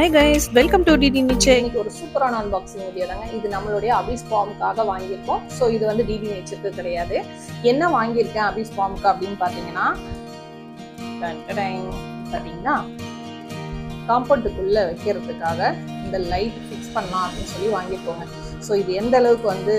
Hi guys welcome to DD niche இன்னைக்கு ஒரு சூப்பரான அன்பாக்சிங் வீடியோ தாங்க. இது நம்மளுடைய அபிஸ் ஃபார்முக்காக வாங்கியிருக்கோம். ஸோ இது வந்து டிடி நேச்சருக்கு கிடையாது. என்ன வாங்கியிருக்கேன் அபிஸ் ஃபார்முக்கு அப்படின்னு பார்த்தீங்கன்னா பார்த்தீங்கன்னா காம்பவுண்டுக்குள்ள வைக்கிறதுக்காக இந்த லைட் ஃபிக்ஸ் பண்ணலாம் அப்படின்னு சொல்லி வாங்கியிருக்கோங்க. ஸோ இது எந்த அளவுக்கு வந்து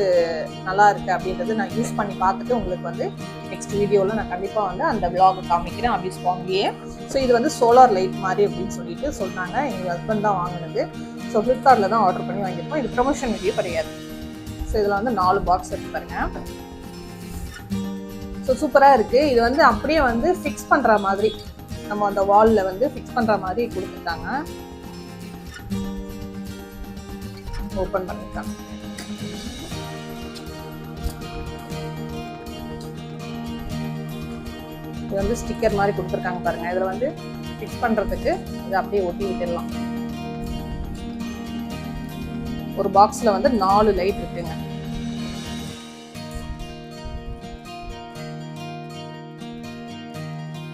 நல்லா இருக்குது அப்படின்றது நான் யூஸ் பண்ணி பார்த்துட்டு உங்களுக்கு வந்து நெக்ஸ்ட் வீடியோவில் நான் கண்டிப்பாக வந்து அந்த vlog காமிக்கிறேன் அப்படி வாங்கியே ஸோ இது வந்து சோலார் லைட் மாதிரி அப்படின்னு சொல்லிட்டு சொன்னாங்க எங்கள் ஹஸ்பண்ட் தான் வாங்கினது. ஸோ ஃப்ளிப்கார்ட்டில் தான் ஆர்டர் பண்ணி வாங்கியிருக்கோம். இது ப்ரொமோஷன் வீடியோ கிடையாது. ஸோ இதில் வந்து நாலு பாக்ஸ் எடுத்து பாருங்கள் ஸோ சூப்பராக இருக்குது இது வந்து அப்படியே வந்து ஃபிக்ஸ் பண்ணுற மாதிரி நம்ம அந்த வாலில் வந்து ஃபிக்ஸ் பண்ணுற மாதிரி கொடுத்துருக்காங்க ஓப்பன் பண்ணியிருக்காங்க இது வந்து ஸ்டிக்கர் மாதிரி கொடுத்துருக்காங்க பாருங்க. இதில் வந்து ஃபிக்ஸ் பண்ணுறதுக்கு இதை அப்படியே ஒட்டி விட்டுடலாம். ஒரு பாக்ஸில் வந்து நாலு லைட் இருக்குங்க.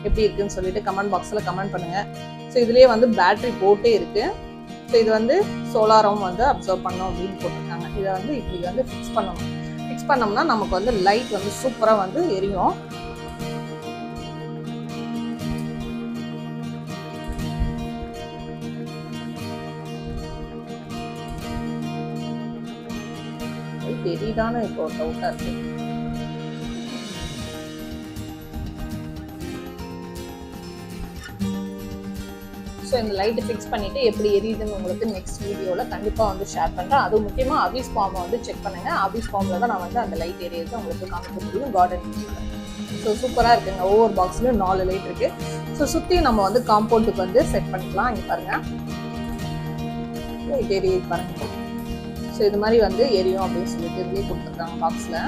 எப்படி இருக்குன்னு சொல்லிட்டு கமெண்ட் பாக்ஸில் கமெண்ட் பண்ணுங்க. ஸோ இதுலேயே வந்து பேட்ரி போட்டே இருக்கு. ஸோ இது வந்து சோலாரவும் வந்து அப்சர்வ் பண்ணோம் அப்படின்னு போட்டிருக்காங்க. இதை வந்து இப்படி வந்து ஃபிக்ஸ் பண்ணணும். ஃபிக்ஸ் பண்ணோம்னா நமக்கு வந்து லைட் வந்து சூப்பராக வந்து எரியும். தெரியுதானே இப்போ டவுட்டாக இருக்குது ஸோ இந்த லைட்டை ஃபிக்ஸ் பண்ணிவிட்டு எப்படி எரியுதுன்னு உங்களுக்கு நெக்ஸ்ட் வீடியோவில் கண்டிப்பாக வந்து ஷேர் பண்ணுறேன் அதுவும் முக்கியமாக அபிஸ் ஃபார்மை வந்து செக் பண்ணுங்கள் அபிஸ் ஃபார்மில் தான் நான் வந்து அந்த லைட் ஏரியாவுக்கு உங்களுக்கு காமிக்க முடியும். கார்டன் ஸோ சூப்பராக இருக்குங்க. ஒவ்வொரு பாக்ஸ்லையும் நாலு லைட் இருக்குது ஸோ சுற்றியும் நம்ம வந்து காம்பவுண்டுக்கு வந்து செட் பண்ணிக்கலாம். இங்கே பாருங்கள் லைட் எரியுது பாருங்கள் ஸோ இது மாதிரி வந்து எரியும் அப்படின்னு சொல்லிட்டு இதுலேயே கொடுத்துருக்காங்க பாக்ஸில்